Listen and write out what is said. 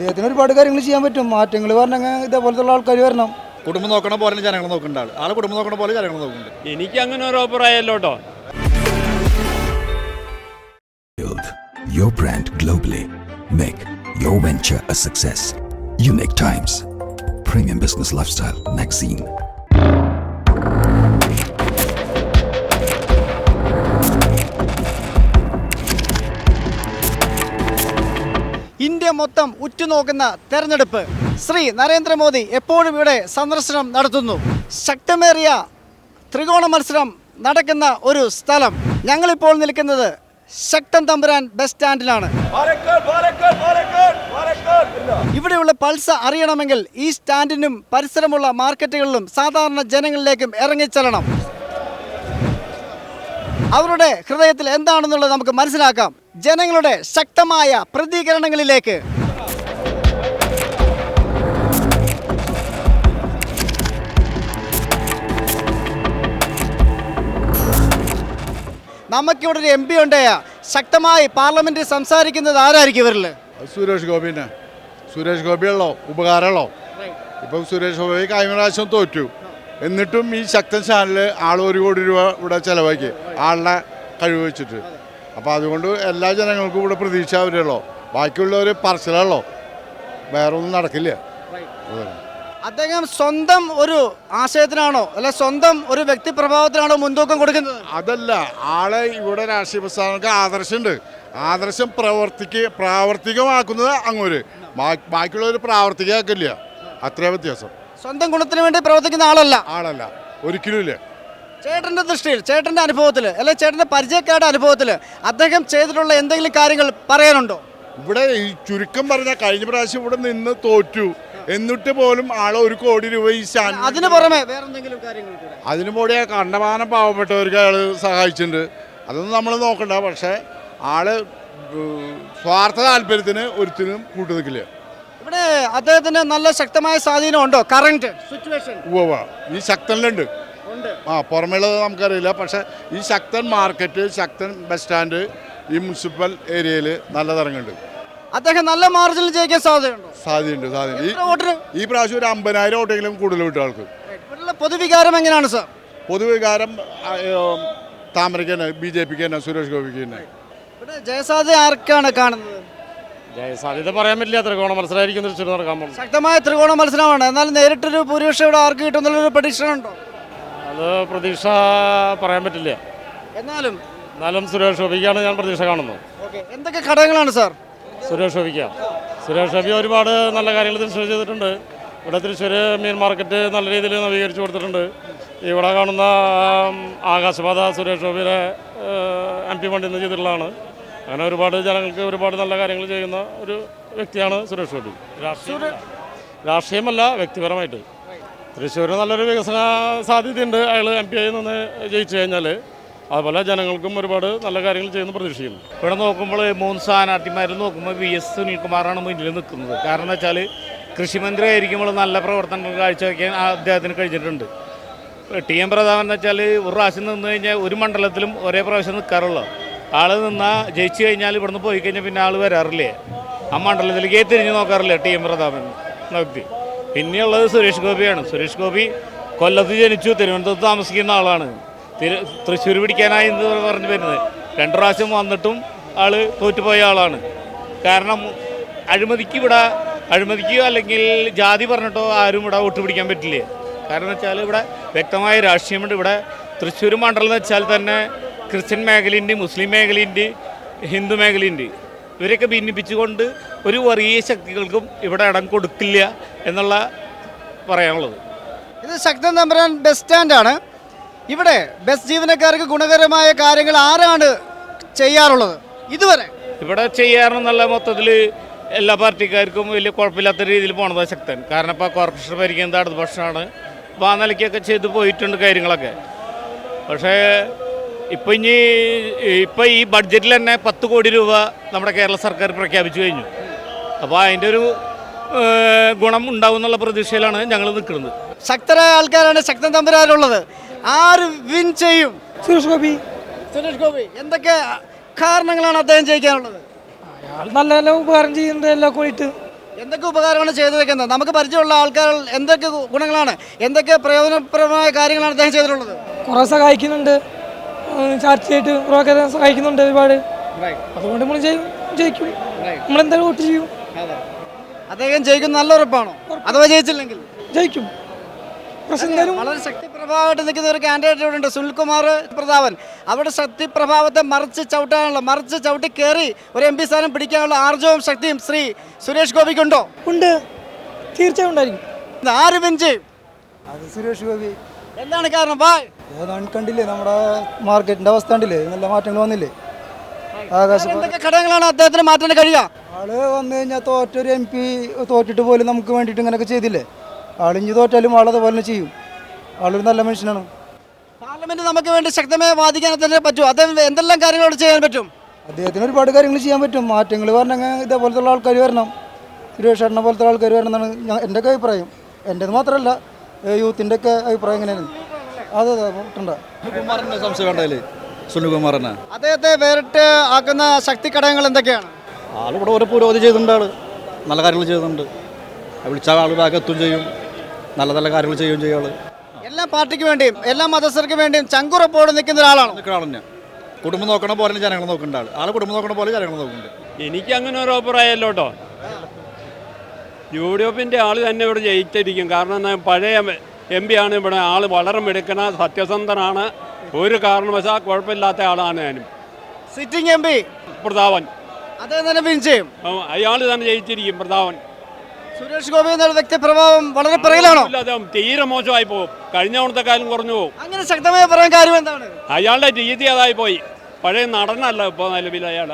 അദ്ദേഹത്തിന് ഒരുപാട് കാര്യങ്ങൾ ചെയ്യാൻ പറ്റും മാറ്റങ്ങൾ പറഞ്ഞാൽ ഇതേപോലത്തുള്ള ആൾക്കാർ വരണം കുടുംബം നോക്കണ പോലെ ജനങ്ങൾ നോക്കേണ്ട ആൾ ആൾ കുടുംബം നോക്കണ പോലെ ജനങ്ങൾ നോക്കുന്നുണ്ട് എനിക്ക് അങ്ങനെ ഒരു അഭിപ്രായമല്ലോ കേട്ടോ brand your brand globally. Make your venture a success. Unique Times. Premium Business Lifestyle Magazine. India മൊത്തം ഉറ്റുനോക്കുന്ന തെരഞ്ഞെടുപ്പ്. ശ്രീ നരേന്ദ്രമോദി എപ്പോഴും ഇവിടെ സന്ദർശനം നടത്തുന്നു. ശക്തമേറിയ ത്രികോണ മത്സരം നടക്കുന്ന ഒരു സ്ഥലം. ഞങ്ങളിപ്പോൾ നിൽക്കുന്നത് ശക്തൻ തമ്പുരാൻ ബസ് സ്റ്റാൻഡിലാണ്. ഇവിടെയുള്ള പൾസ് അറിയണമെങ്കിൽ ഈ സ്റ്റാൻഡിനും പരിസരമുള്ള മാർക്കറ്റുകളിലും സാധാരണ ജനങ്ങളിലേക്കും ഇറങ്ങിച്ചെല്ലണം അവരുടെ ഹൃദയത്തിൽ എന്താണെന്നുള്ളത് നമുക്ക് മനസ്സിലാക്കാം. ജനങ്ങളുടെ ശക്തമായ പ്രതികരണങ്ങളിലേക്ക്. നമുക്കിവിടെ ഒരു എം പി ഉണ്ട്. ശക്തമായി പാർലമെന്റിൽ സംസാരിക്കുന്നത് ആരായിരിക്കും ഇവരിൽ? സുരേഷ് ഗോപിനെ. സുരേഷ് ഗോപിയുള്ളോ ഉപകാരമുള്ളോ ഇപ്പം സുരേഷ് ഗോപി കഴിഞ്ഞ പ്രാവശ്യം തോറ്റു. എന്നിട്ടും ഈ ശക്തൻ ചാനലിൽ ആൾ ഒരു കോടി രൂപ ഇവിടെ ചിലവാക്കി. ആളുടെ കഴിവ് വെച്ചിട്ട്. അപ്പോൾ അതുകൊണ്ട് എല്ലാ ജനങ്ങൾക്കും ഇവിടെ പ്രതീക്ഷ അവരുള്ളൂ. ബാക്കിയുള്ളവർ പറച്ചിലുള്ളോ വേറെ ഒന്നും നടക്കില്ല. അദ്ദേഹം സ്വന്തം ഒരു ആശയത്തിനാണോ അല്ല സ്വന്തം ഒരു വ്യക്തി പ്രഭാവത്തിനാണോ മുൻതൂക്കം കൊടുക്കുന്നത്? അതല്ല ആളെ ഇവിടെ രാഷ്ട്രീയ പ്രസ്ഥാനങ്ങൾക്ക് ആദർശമുണ്ട്. ആദർശം പ്രവർത്തിക്ക് പ്രാവർത്തികമാക്കുന്നത് അങ്ങോര്. ബാക്കിയുള്ളവർ പ്രാവർത്തികമാക്കില്ല. അത്രേ വ്യത്യാസം. സ്വന്തം ഗുണത്തിന് വേണ്ടി പ്രവർത്തിക്കുന്ന ആളല്ല. ആളല്ല. ഒരിക്കലും ഇല്ല. ചേട്ടന്റെ ദൃഷ്ടിയിൽ ചേട്ടന്റെ അനുഭവത്തിൽ അല്ലെ ചേട്ടന്റെ പരിചയക്കാരുടെ അനുഭവത്തിൽ അദ്ദേഹം ചെയ്തിട്ടുള്ള എന്തെങ്കിലും കാര്യങ്ങൾ പറയാനുണ്ടോ? ഇവിടെ ഈ ചുരുക്കം പറഞ്ഞ കഴിഞ്ഞ പ്രാവശ്യം ഇവിടെ നിന്ന് തോറ്റു. എന്നിട്ട് പോലും ആളെ ഒരു കോടി രൂപ ഈ സ്റ്റാൻഡ് അതിന് പുറമെ വേറെ എന്തെങ്കിലും കാര്യങ്ങൾ കൂടെ? അതിനു കൂടി കണ്ടമാനം പാവപ്പെട്ടവർക്ക് അയാൾ സഹായിച്ചിട്ടുണ്ട്. അതൊന്നും നമ്മൾ നോക്കണ്ട. പക്ഷേ ആൾ സ്വാർത്ഥ താല്പര്യത്തിന് ഒരുത്തിനും കൂട്ടു നിൽക്കില്ല. ഇവിടെ അദ്ദേഹത്തിന് നല്ല ശക്തമായ സ്വാധീനം ഉണ്ടോ കറണ്ട് സിറ്റുവേഷൻ ഉവ്വ. ഈ ശക്തനിലുണ്ട്. ആ പുറമേയുള്ളത് നമുക്കറിയില്ല. പക്ഷേ ഈ Sakthan market Sakthan bus stand ഈ മുനിസിപ്പൽ ഏരിയയിൽ നല്ല തരങ്ങുണ്ട് അദ്ദേഹം നല്ല മാർജിനിൽ ജയിക്കാൻ സാധ്യതയുണ്ടോ? സാധ്യതയുണ്ട് സാധ്യത ഈ ഈ പ്രാവശ്യം ഒരു അമ്പതിനായിരം വോട്ടെങ്കിലും കൂടുതൽ വിട്ട ആൾക്ക്. പൊതുവികാരം എങ്ങനെയാണ് സാർ പൊതുവികാരം താമരയ്ക്ക് തന്നെ ബി ജെ പിക്ക് തന്നെ സുരേഷ് ഗോപിക്ക് തന്നെ. ജയസാധ്യത ആർക്കാണ് കാണുന്നത്? ജയസാധ്യത പറയാൻ പറ്റില്ല. ത്രികോണ മത്സരമായിരിക്കും തൃശ്ശൂർ നടക്കാൻ പോകുന്നത്. ശക്തമായ ത്രികോണ മത്സരമാണ്. എന്നാൽ നേരിട്ടൊരു ഭൂരിപക്ഷം ഇവിടെ ആർക്ക് കിട്ടുന്നുള്ളൊരു പ്രതീക്ഷ ഉണ്ടോ അത് പ്രതീക്ഷ പറയാൻ പറ്റില്ല. എന്നാലും? എന്നാലും സുരേഷ് ഗോപിക്കാണ് ഞാൻ പ്രതീക്ഷ കാണുന്നത്. ഓക്കെ. എന്തൊക്കെ ഘടകങ്ങളാണ് സാർ? സുരേഷ് ഗോപിക്ക. സുരേഷ് ഗോപി ഒരുപാട് നല്ല കാര്യങ്ങൾ തൃശ്ശൂർ ചെയ്തിട്ടുണ്ട്. ഇവിടെ തൃശ്ശൂർ മീൻ മാർക്കറ്റ് നല്ല രീതിയിൽ നവീകരിച്ചു കൊടുത്തിട്ടുണ്ട്. ഇവിടെ കാണുന്ന ആകാശപാത സുരേഷ് ഗോപിയുടെ എം പി ഫണ്ടിൽ നിന്ന് ചെയ്തിട്ടുള്ളതാണ്. അങ്ങനെ ഒരുപാട് ജനങ്ങൾക്ക് ഒരുപാട് നല്ല കാര്യങ്ങൾ ചെയ്യുന്ന ഒരു വ്യക്തിയാണ് സുരേഷ് ഗോപി. രാഷ്ട്രീയം രാഷ്ട്രീയമല്ല വ്യക്തിപരമായിട്ട്. തൃശ്ശൂർ നല്ലൊരു വികസന സാധ്യതയുണ്ട്. അയാൾ എം പി ആയി നിന്ന് ജയിച്ചു കഴിഞ്ഞാൽ അതുപോലെ ജനങ്ങൾക്കും ഒരുപാട് നല്ല കാര്യങ്ങൾ ചെയ്യുന്നു പ്രതീക്ഷിക്കുന്നു. ഇവിടെ നോക്കുമ്പോൾ മൂന്ന് സ്ഥാനാർത്ഥിമാർ നോക്കുമ്പോൾ വി എസ് സുനിൽകുമാറാണ് മുന്നിൽ നിൽക്കുന്നത്. കാരണം എന്ന് വെച്ചാൽ കൃഷിമന്ത്രി ആയിരിക്കുമ്പോൾ നല്ല പ്രവർത്തനങ്ങൾ കാഴ്ചവെക്കാൻ അദ്ദേഹത്തിന് കഴിഞ്ഞിട്ടുണ്ട്. ടി എം പ്രതാപൻ എന്ന് വെച്ചാൽ ഒരു പ്രാവശ്യം നിന്ന് കഴിഞ്ഞാൽ ഒരു മണ്ഡലത്തിലും ഒരേ പ്രാവശ്യം നിൽക്കാറുള്ളൂ. ആൾ നിന്നാൽ ജയിച്ചു കഴിഞ്ഞാൽ ഇവിടുന്ന് പോയി കഴിഞ്ഞാൽ പിന്നെ ആൾ വരാറില്ലേ? ആ മണ്ഡലത്തിലേക്ക് തിരിഞ്ഞു നോക്കാറില്ല ടി എം പ്രതാപൻ? നോക്കി പിന്നെയുള്ളത് സുരേഷ് ഗോപിയാണ്. സുരേഷ് ഗോപി കൊല്ലത്ത് ജനിച്ചു തിരുവനന്തപുരത്ത് താമസിക്കുന്ന ആളാണ്. തിരു തൃശ്ശൂർ പിടിക്കാനായി എന്ന് പറഞ്ഞു വരുന്നത്. രണ്ടു പ്രാവശ്യം വന്നിട്ടും ആൾ തോറ്റുപോയ ആളാണ്. കാരണം അഴിമതിക്ക് ഇവിടെ അഴിമതിക്ക് അല്ലെങ്കിൽ ജാതി പറഞ്ഞിട്ടോ ആരും ഇവിടെ വോട്ട് പിടിക്കാൻ പറ്റില്ല. കാരണം വെച്ചാൽ ഇവിടെ വ്യക്തമായ രാഷ്ട്രീയമുണ്ട്. ഇവിടെ തൃശ്ശൂർ മണ്ഡലം എന്ന് വെച്ചാൽ തന്നെ ക്രിസ്ത്യൻ മേഖലയുണ്ട് മുസ്ലിം മേഖലയുണ്ട് ഹിന്ദു മേഖലയുണ്ട്. ഇവരെയൊക്കെ ഭിന്നിപ്പിച്ചുകൊണ്ട് ഒരു വർഗീയ ശക്തികൾക്കും ഇവിടെ ഇടം കൊടുക്കില്ല എന്നുള്ള പറയാനുള്ളത്. ഇത് ശക്തൻ തമ്പുരാൻ ബസ് സ്റ്റാൻഡാണ് ഇവിടെ ബസ് ജീവനക്കാർക്ക് ഗുണകരമായ കാര്യങ്ങൾ ആരാണ് ചെയ്യാറുള്ളത്? ഇതുവരെ. ഇവിടെ ചെയ്യാറെന്നുള്ള മൊത്തത്തിൽ എല്ലാ പാർട്ടിക്കാർക്കും വലിയ കുഴപ്പമില്ലാത്ത രീതിയിൽ പോണത് ശക്തൻ. കാരണം ഇപ്പോൾ കോർപ്പറേഷൻ ഭരിക്കുന്നത് അടുത്ത പക്ഷമാണ്. അപ്പോൾ ആ നിലയ്ക്കൊക്കെ ചെയ്തു പോയിട്ടുണ്ട് കാര്യങ്ങളൊക്കെ. പക്ഷേ ഇപ്പം ഇനി ഇപ്പം ഈ ബഡ്ജറ്റിൽ തന്നെ പത്ത് കോടി രൂപ നമ്മുടെ കേരള സർക്കാർ പ്രഖ്യാപിച്ചു കഴിഞ്ഞു. അപ്പോൾ അതിന്റെ ഒരു ഗുണം ഉണ്ടാവും എന്നുള്ള പ്രതീക്ഷയിലാണ് ഞങ്ങൾ നിൽക്കുന്നത്. ശക്തരായ ആൾക്കാരാണ് ശക്തൻ തമ്പുരാനുള്ളത് ആര് വിൻ ചെയ്യും? സുരേഷ് ഗോപി. സുരേഷ് ഗോപി എന്തൊക്കെ കാരണങ്ങളാണ് അദ്ദേഹം ജയിക്കാനുള്ളത്? അയാൾ നല്ല നല്ല ഉപകാരം ചെയ്യുന്നുണ്ട് എല്ലാം കൂടിയിട്ട്. എന്തൊക്കെ ഉപകാരമാണ് ചെയ്തു വെക്കുന്നത്? നമുക്ക് പരിചയമുള്ള ആൾക്കാർ എന്തൊക്കെ ഗുണങ്ങളാണ്? എന്തൊക്കെ പ്രയോജനപ്രദമായ കാര്യങ്ങളാണ് അദ്ദേഹം ചെയ്തിട്ടുള്ളത്? കുറേ സഹായിക്കുന്നുണ്ട്. ചാർച്ചയായിട്ട് കുറേ സഹായിക്കുന്നുണ്ട് ഒരുപാട്. അതുകൊണ്ട് നമ്മൾ ജയിക്കും. നമ്മൾ നമ്മളെന്തായാലും വോട്ട് ചെയ്യും. അദ്ദേഹം ജയിക്കും നല്ല ഉറപ്പാണോ? അഥവാ ജയിച്ചില്ലെങ്കിൽ? ജയിക്കും. എന്തായാലും വളരെ ശക്തിപ്രഭാവമായിട്ട് നിൽക്കുന്ന ഒരു കാൻഡിഡേറ്റ് ഇവിടെ ഉണ്ട് സുനിൽകുമാർ പ്രതാപൻ. അവിടെ ശക്തിപ്രഭാവത്തെ മറിച്ച് ചവിട്ടാനുള്ള മറിച്ച് ചവിട്ടി കയറി ഒരു എം പി സ്ഥാനം പിടിക്കാനുള്ള ആർജവും ശക്തിയും ശ്രീ സുരേഷ് ഗോപിക്കുണ്ടോ? ഉണ്ട്. തീർച്ചയായും ഉണ്ടായിരിക്കും. ആര് വിൻ ചെയ്യും അത് സുരേഷ് ഗോപി. എന്താണ് കാരണം? കണ്ടില്ലേ നമ്മുടെ മാർക്കറ്റിന്റെ അവസ്ഥ കണ്ടില്ലേ? നല്ല മാറ്റങ്ങൾ വന്നില്ലേ? ആകാശ എന്തൊക്കെ ഘടകങ്ങളാണ് അദ്ദേഹത്തിന് മാറ്റാൻ കഴിയുക? ആൾ വന്നു കഴിഞ്ഞാൽ തോറ്റൊരു എം പി തോറ്റിട്ട് പോലും നമുക്ക് വേണ്ടിയിട്ട് ഇങ്ങനെയൊക്കെ ചെയ്തില്ലേ? ആളിഞ്ഞ് തോറ്റാലും ആൾ അതുപോലെ ചെയ്യും. ആളൊരു നല്ല മനുഷ്യനാണ്. പാർലമെന്റ് നമുക്ക് വേണ്ടി ശക്തമായി വാദിക്കാൻ തന്നെ പറ്റും. അദ്ദേഹം എന്തെല്ലാം കാര്യങ്ങളോട് ചെയ്യാൻ പറ്റും? അദ്ദേഹത്തിന് ഒരുപാട് കാര്യങ്ങൾ ചെയ്യാൻ പറ്റും. മാറ്റങ്ങൾ വരണമെങ്കിൽ ഇതേപോലത്തുള്ള ആൾക്കാർ വരണം. സുരേഷ് ഏട്ടനെ പോലത്തെ ആൾക്കാർ വരണം എന്നാണ് എന്റെ ഒക്കെ അഭിപ്രായം. എന്റെത് മാത്രമല്ല യൂത്തിന്റെ ഒക്കെ അഭിപ്രായം എങ്ങനെയാണ്? അതെ അതെ സുനിൽകുമാറിന്റെ സംശയം സുനിൽകുമാറിനെ. അദ്ദേഹത്തെ വേറിട്ട് ആക്കുന്ന ശക്തി ഘടകങ്ങൾ എന്തൊക്കെയാണ്? ആളിവിടെ ഒരു ഓരോ പുരോഗതി ചെയ്തിട്ടുണ്ട് ആൾ. നല്ല കാര്യങ്ങൾ ചെയ്തിട്ടുണ്ട്. വിളിച്ചാൽ ആൾ ഭാഗത്തും എത്തും ചെയ്യും. നല്ല നല്ല കാര്യങ്ങൾ ചെയ്യുകയും ചെയ്യും എല്ലാ പാർട്ടിക്ക് വേണ്ടിയും എല്ലാ മതസ്ഥർക്ക് വേണ്ടിയും ചങ്കുറപ്പോടെ നിൽക്കുന്ന ഒരാളാണ്? നിൽക്കുന്ന ആൾ തന്നെ. കുടുംബം നോക്കണ പോലെ ജനങ്ങൾ നോക്കുന്നുണ്ട് ആൾ ആൾ കുടുംബം നോക്കണ പോലെ ജനങ്ങൾ നോക്കുന്നുണ്ട്. എനിക്ക് അങ്ങനെ ഒരു അഭിപ്രായമല്ലോ കേട്ടോ. യു ഡി എഫിന്റെ ആൾ തന്നെ ഇവിടെ ജയിച്ചിരിക്കും. കാരണം പഴയ എം പി ആണ് ഇവിടെ ആൾ വളരെ മെടുക്കണ സത്യസന്ധനാണ്. ഒരു കാരണവശാൽ കുഴപ്പമില്ലാത്ത ആളാണ് ഞാനും. Sitting M P? പ്രതാപൻ. അദ്ദേഹം തന്നെ വിൻ ചെയ്യും. അയാൾ തന്നെ ജയിച്ചിരിക്കും പ്രതാപൻ. സുരേഷ് ഗോപി എന്നുള്ള വ്യക്തി പ്രഭാവം വളരെ പിറകിലാണോ? ഇല്ല, അദ്ദേഹം തീരെ മോശമായി പോകും കഴിഞ്ഞ തവണത്തെക്കാലം കുറഞ്ഞു പോകും അങ്ങനെ ശക്തമായി പറയാൻ കാര്യം എന്താണ്? അയാളുടെ രീതി അതായി പോയി. പഴയ നടനല്ല ഇപ്പോൾ നിലവിൽ അയാൾ